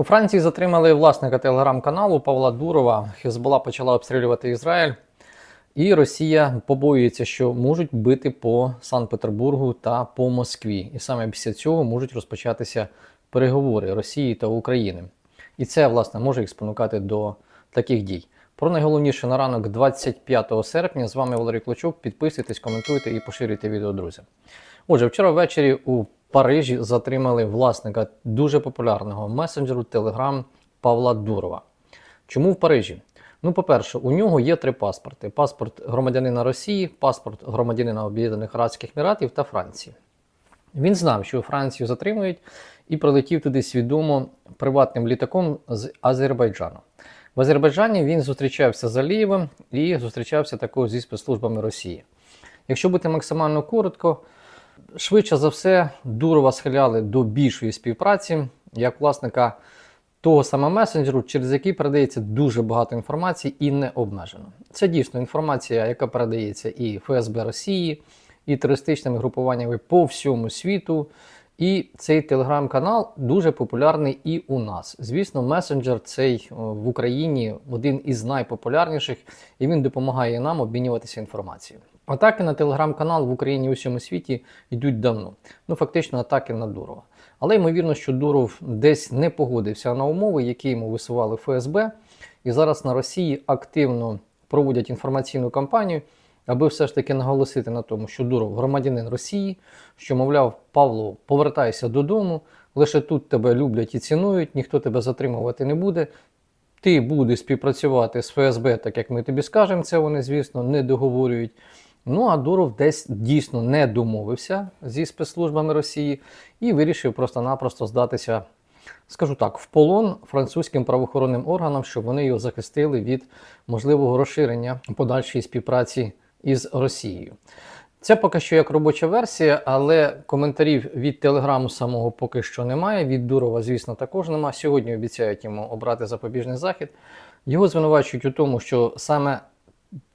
У Франції затримали власника телеграм-каналу Павла Дурова. Хезбола почала обстрілювати Ізраїль. І Росія побоюється, що можуть бити по Санкт-Петербургу та по Москві. І саме після цього можуть розпочатися переговори Росії та України. І це, власне, може їх спонукати до таких дій. Про найголовніше на ранок 25 серпня. З вами Валерій Клочук. Підписуйтесь, коментуйте і поширюйте відео, друзі. Отже, вчора ввечері у Парижі затримали власника дуже популярного месенджеру Telegram Павла Дурова. Чому в Парижі? Ну, по-перше, у нього є три паспорти: паспорт громадянина Росії, паспорт громадянина Об'єднаних Арабських Еміратів та Франції. Він знав, що Францію затримують, і прилетів туди свідомо приватним літаком з Азербайджану. В Азербайджані він зустрічався з Алієвим і зустрічався також зі спецслужбами Росії. Якщо бути максимально коротко, швидше за все, Дурова схиляли до більшої співпраці як власника того саме месенджеру, через який передається дуже багато інформації і не обмежено. Це дійсно інформація, яка передається і ФСБ Росії, і терористичними групуваннями по всьому світу. І цей телеграм-канал дуже популярний і у нас. Звісно, месенджер цей в Україні один із найпопулярніших, і він допомагає нам обмінюватися інформацією. Атаки на телеграм-канал в Україні і у всьому світі йдуть давно. Ну, фактично, атаки на Дурова. Але ймовірно, що Дуров десь не погодився на умови, які йому висували ФСБ, і зараз на Росії активно проводять інформаційну кампанію, аби все ж таки наголосити на тому, що Дуров громадянин Росії, що, мовляв, Павло, повертайся додому, лише тут тебе люблять і цінують, ніхто тебе затримувати не буде. Ти будеш співпрацювати з ФСБ, так як ми тобі скажемо, це вони, звісно, не договорюють. Ну а Дуров десь дійсно не домовився зі спецслужбами Росії і вирішив просто-напросто здатися, скажу так, в полон французьким правоохоронним органам, щоб вони його захистили від можливого розширення подальшої співпраці із Росією. Це поки що як робоча версія, але коментарів від телеграму самого поки що немає. Від Дурова, звісно, також немає. Сьогодні обіцяють йому обрати запобіжний захід. Його звинувачують у тому, що саме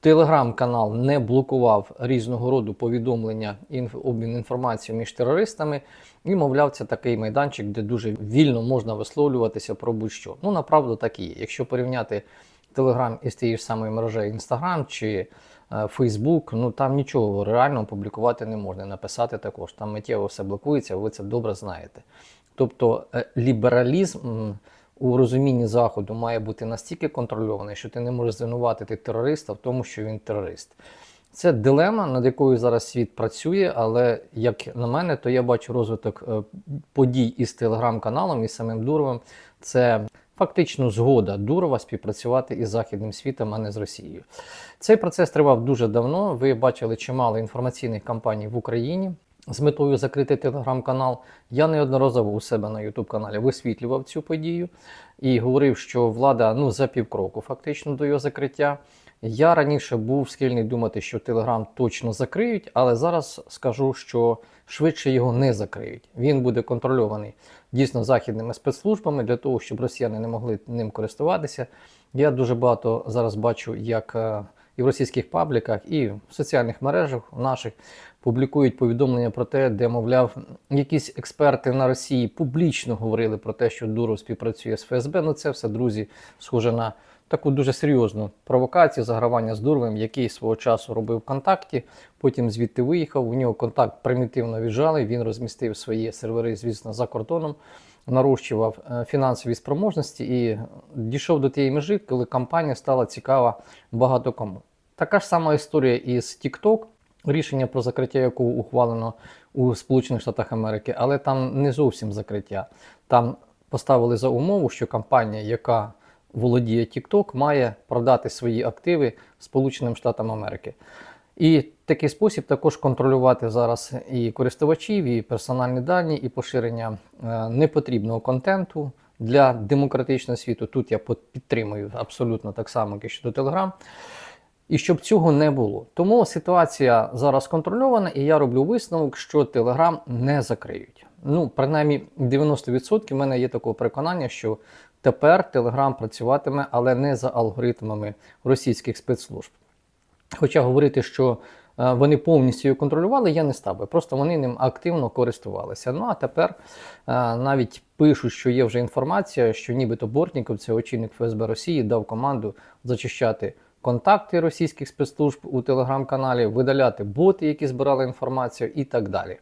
телеграм-канал не блокував різного роду повідомлення обмін інформацією між терористами, і, мовляв, це такий майданчик, де дуже вільно можна висловлюватися про будь-що. Ну, направду так і є. Якщо порівняти Телеграм із тією ж самою мережею Інстаграм чи Фейсбук, ну там нічого реально публікувати не можна, написати також. Там миттєво все блокується, ви це добре знаєте. Тобто е, лібералізм у розумінні Заходу має бути настільки контрольований, що ти не можеш звинуватити терориста в тому, що він терорист. Це дилема, над якою зараз світ працює, але як на мене, то я бачу розвиток е, подій із телеграм-каналом і самим Дуровим. Це фактично згода Дурова співпрацювати із західним світом, а не з Росією. Цей процес тривав дуже давно. Ви бачили чимало інформаційних кампаній в Україні. З метою закрити телеграм-канал я неодноразово у себе на youtube каналі висвітлював цю подію і говорив, що влада ну за півкроку фактично до його закриття. Я раніше був схильний думати, що Телеграм точно закриють, але зараз скажу, що швидше його не закриють. Він буде контрольований дійсно західними спецслужбами для того, щоб росіяни не могли ним користуватися. Я дуже багато зараз бачу, як е, і в російських пабліках, і в соціальних мережах наших публікують повідомлення про те, де, мовляв, якісь експерти на Росії публічно говорили про те, що Дуров співпрацює з ФСБ. Ну це все, друзі, схоже на таку дуже серйозну провокацію загравання з Дуровим, який свого часу робив ВКонтакті, потім звідти виїхав. У нього контакт примітивно віджали. Він розмістив свої сервери, звісно, за кордоном, нарощував е, фінансові спроможності і дійшов до тієї межі, коли компанія стала цікава багато кому. Така ж сама історія із TikTok, рішення про закриття якого ухвалено у Сполучених Штатах Америки, але там не зовсім закриття. Там поставили за умову, що компанія, яка володіє TikTok, має продати свої активи Сполученим Штатам Америки. І такий спосіб також контролювати зараз і користувачів, і персональні дані, і поширення е, непотрібного контенту для демократичного світу. Тут я підтримую абсолютно так само, як і щодо Telegram. І щоб цього не було. Тому ситуація зараз контрольована, і я роблю висновок, що Telegram не закриють. Ну, принаймні 90% в мене є такого переконання, що тепер Telegram працюватиме, але не за алгоритмами російських спецслужб. Хоча говорити, що е, вони повністю його контролювали, я не став би. Просто вони ним активно користувалися. Ну а тепер е, навіть пишуть, що є вже інформація, що нібито Бортніков, це очільник ФСБ Росії, дав команду зачищати контакти російських спецслужб у телеграм-каналі, видаляти боти, які збирали інформацію, і так далі.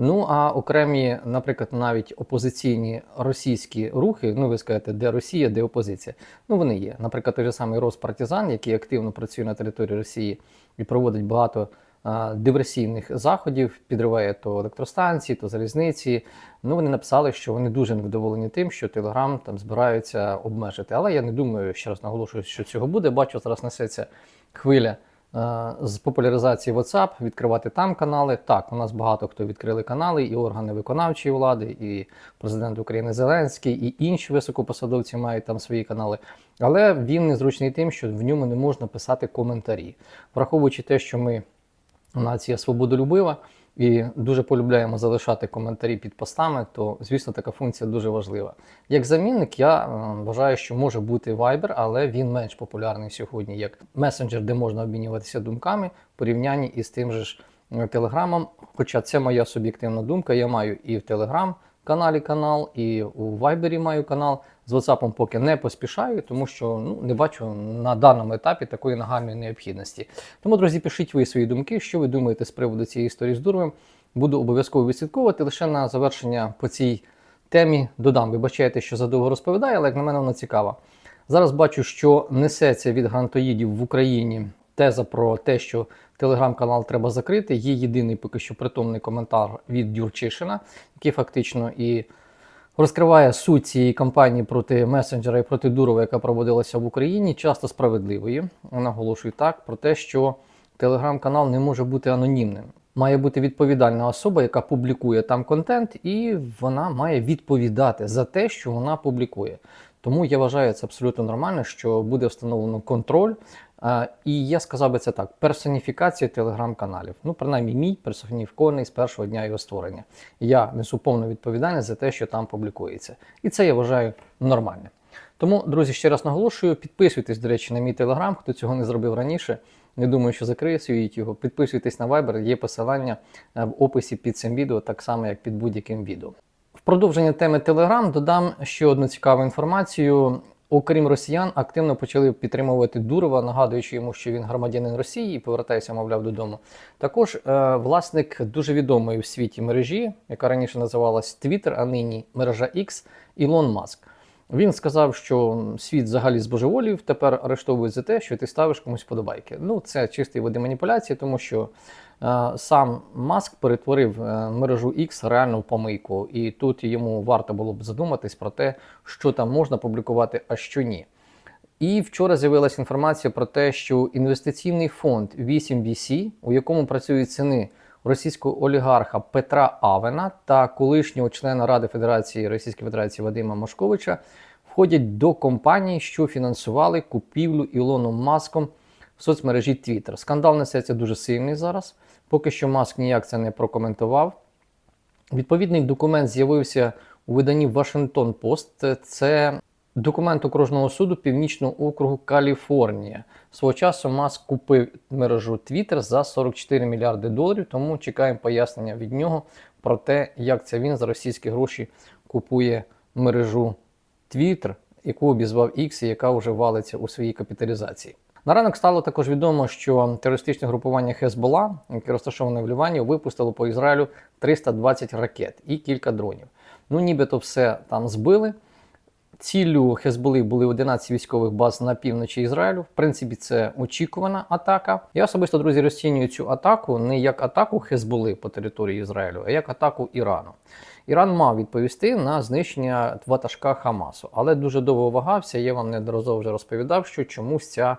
Ну а окремі, наприклад, навіть опозиційні російські рухи, ну ви скажете, де Росія, де опозиція. Ну вони є. Наприклад, той же самий Роспартизан, який активно працює на території Росії і проводить багато диверсійних заходів, підриває то електростанції, то залізниці. Ну вони написали, що вони дуже невдоволені тим, що Телеграм там збираються обмежити. Але я не думаю, ще раз наголошую, що цього буде. Бачу, зараз несеться хвиля. З популяризації WhatsApp, відкривати там канали. Так, у нас багато хто відкрили канали, і органи виконавчої влади, і президент України Зеленський, і інші високопосадовці мають там свої канали. Але він незручний тим, що в ньому не можна писати коментарі, враховуючи те, що ми нація свободолюбива. І дуже полюбляємо залишати коментарі під постами, то звісно така функція дуже важлива. Як замінник, я е, вважаю, що може бути Viber, але він менш популярний сьогодні як месенджер, де можна обмінюватися думками в порівнянні із тим же ж Телеграмом. Хоча це моя суб'єктивна думка, я маю і в Телеграм каналі канал, і у Viber маю канал. З WhatsApp поки не поспішаю, тому що ну, не бачу на даному етапі такої нагальної необхідності. Тому, друзі, пишіть ви свої думки, що ви думаєте з приводу цієї історії з Дуровим. Буду обов'язково відслідковувати. Лише на завершення по цій темі додам. Вибачайте, що задовго розповідаю, але як на мене вона цікава. Зараз бачу, що несеться від грантоїдів в Україні теза про те, що телеграм-канал треба закрити. Є єдиний поки що притомний коментар від Юрчишина, який фактично і розкриває суть цієї кампанії проти месенджера і проти Дурова, яка проводилася в Україні, часто справедливою. Наголошую так про те, що телеграм-канал не може бути анонімним. Має бути відповідальна особа, яка публікує там контент, і вона має відповідати за те, що вона публікує. Тому я вважаю це абсолютно нормально, що буде встановлено контроль. І я сказав би це так: персоніфікація телеграм-каналів. Ну, принаймні, мій персоніфікований з першого дня його створення. Я несу повну відповідальність за те, що там публікується. І це я вважаю нормально. Тому, друзі, ще раз наголошую, підписуйтесь, до речі, на мій телеграм, хто цього не зробив раніше. Не думаю, що закриє свій його. Підписуйтесь на Viber, є посилання е, в описі під цим відео, так само як під будь-яким відео. Продовження теми Telegram додам ще одну цікаву інформацію. Окрім росіян, активно почали підтримувати Дурова, нагадуючи йому, що він громадянин Росії і повертається, мовляв, додому. Також е, власник дуже відомої в світі мережі, яка раніше називалась Twitter, а нині мережа X, Ілон Маск. Він сказав, що світ взагалі збожеволів, тепер арештовують за те, що ти ставиш комусь подобайки. Ну, це чистий види маніпуляції, тому що сам Маск перетворив е, мережу X реально в помийку, і тут йому варто було б задуматись про те, що там можна публікувати, а що ні. І вчора з'явилася інформація про те, що інвестиційний фонд 8VC, у якому працюють сини російського олігарха Петра Авена та колишнього члена Ради Федерації Російської Федерації Вадима Машковича, входять до компаній, що фінансували купівлю Ілоном Маском в соцмережі Twitter. Скандал несеться дуже сильний зараз. Поки що Маск ніяк це не прокоментував. Відповідний документ з'явився у виданні Вашингтон Пост. Це документ окружного суду Північного округу Каліфорнія. Свого часу Маск купив мережу Twitter за 44 мільярди доларів, тому чекаємо пояснення від нього про те, як це він за російські гроші купує мережу Twitter, яку обізвав X і яка вже валиться у своїй капіталізації. На ранок стало також відомо, що терористичне групування Хезбола, яке розташоване в Лівані, випустило по Ізраїлю 320 ракет і кілька дронів. Ну, нібито все там збили. Ціллю Хезболи були 11 військових баз на півночі Ізраїлю. В принципі, це очікувана атака. Я особисто, друзі, розцінюю цю атаку не як атаку Хезболи по території Ізраїлю, а як атаку Ірану. Іран мав відповісти на знищення ватажка Хамасу, але дуже довго вагався. Я вам неодноразово вже розповідав, що чомусь ця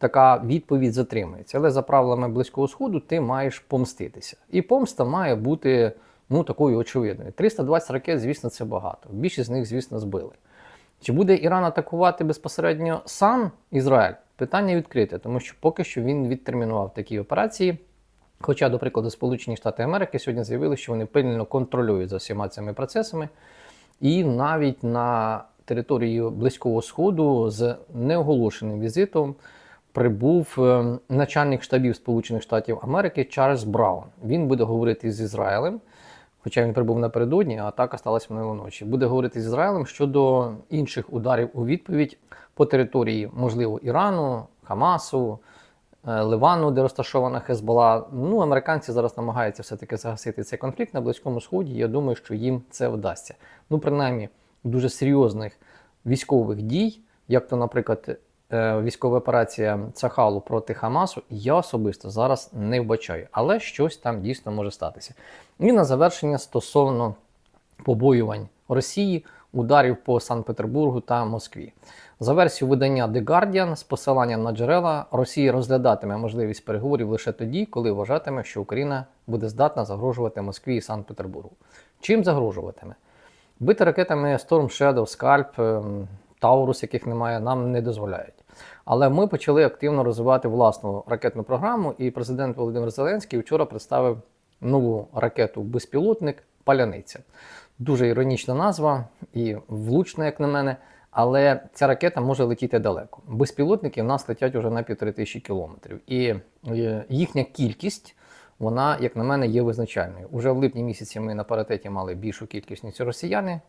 така відповідь затримується. Але за правилами Близького Сходу ти маєш помститися. І помста має бути ну, такою очевидною. 320 ракет, звісно, це багато. Більшість з них, звісно, збили. Чи буде Іран атакувати безпосередньо сам Ізраїль? Питання відкрите, тому що поки що він відтермінував такі операції. Хоча, до прикладу, Сполучені Штати Америки сьогодні заявили, що вони пильно контролюють за всіма цими процесами, і навіть на території Близького Сходу з неоголошеним візитом прибув е, начальник штабів Сполучених Штатів Америки Чарльз Браун. Він буде говорити з Ізраїлем, хоча він прибув напередодні, а атака сталася минулої ночі. Буде говорити з Ізраїлем щодо інших ударів у відповідь по території, можливо, Ірану, Хамасу. е, Ливану, де розташована Хезбола. Ну, американці зараз намагаються все-таки загасити цей конфлікт на Близькому Сході. Я думаю, що їм це вдасться. Ну, принаймні, дуже серйозних військових дій, як то, наприклад, військова операція Цахалу проти Хамасу, я особисто зараз не вбачаю, але щось там дійсно може статися. І на завершення стосовно побоювань Росії, ударів по Санкт-Петербургу та Москві. За версією видання The Guardian з посиланням на джерела, Росія розглядатиме можливість переговорів лише тоді, коли вважатиме, що Україна буде здатна загрожувати Москві і Санкт-Петербургу. Чим загрожуватиме? Бити ракетами Storm Shadow, Scalp, ем, Таурус, яких немає, нам не дозволяють. Але ми почали активно розвивати власну ракетну програму, і президент Володимир Зеленський вчора представив нову ракету безпілотник Паляниця. Дуже іронічна назва і влучна, як на мене. Але ця ракета може летіти далеко. Безпілотники в нас летять уже на півтори тисячі кілометрів. І е, їхня кількість, вона, як на мене, є визначальною. Уже в липні місяці ми на паритеті мали більшу кількість ніж росіяни.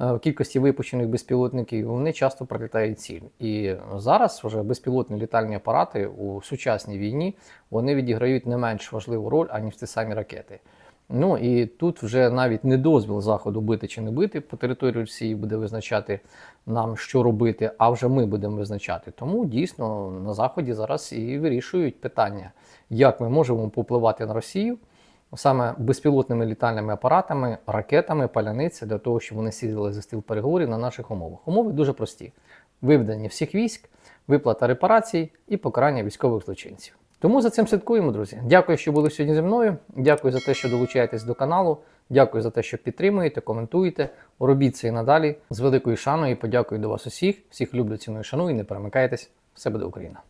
Е, кількості випущених безпілотників вони часто прилітають ціль. І зараз вже безпілотні літальні апарати у сучасній війні вони відіграють не менш важливу роль, аніж ті самі ракети. Ну і тут вже навіть не дозвіл заходу бити чи не бити по території Росії буде визначати нам, що робити, а вже ми будемо визначати. Тому дійсно на заході зараз і вирішують питання, як ми можемо попливати на Росію саме безпілотними літальними апаратами, ракетами, паляниці, для того, щоб вони сідали за стіл переговорів на наших умовах. Умови дуже прості: виведення всіх військ, виплата репарацій і покарання військових злочинців. Тому за цим слідкуємо, друзі. Дякую, що були сьогодні зі мною. Дякую за те, що долучаєтесь до каналу. Дякую за те, що підтримуєте, коментуєте. Робіть це і надалі з великою шаною і подякую до вас усіх. Всіх люблю, ціную, шаную і не перемикайтесь. Все буде Україна!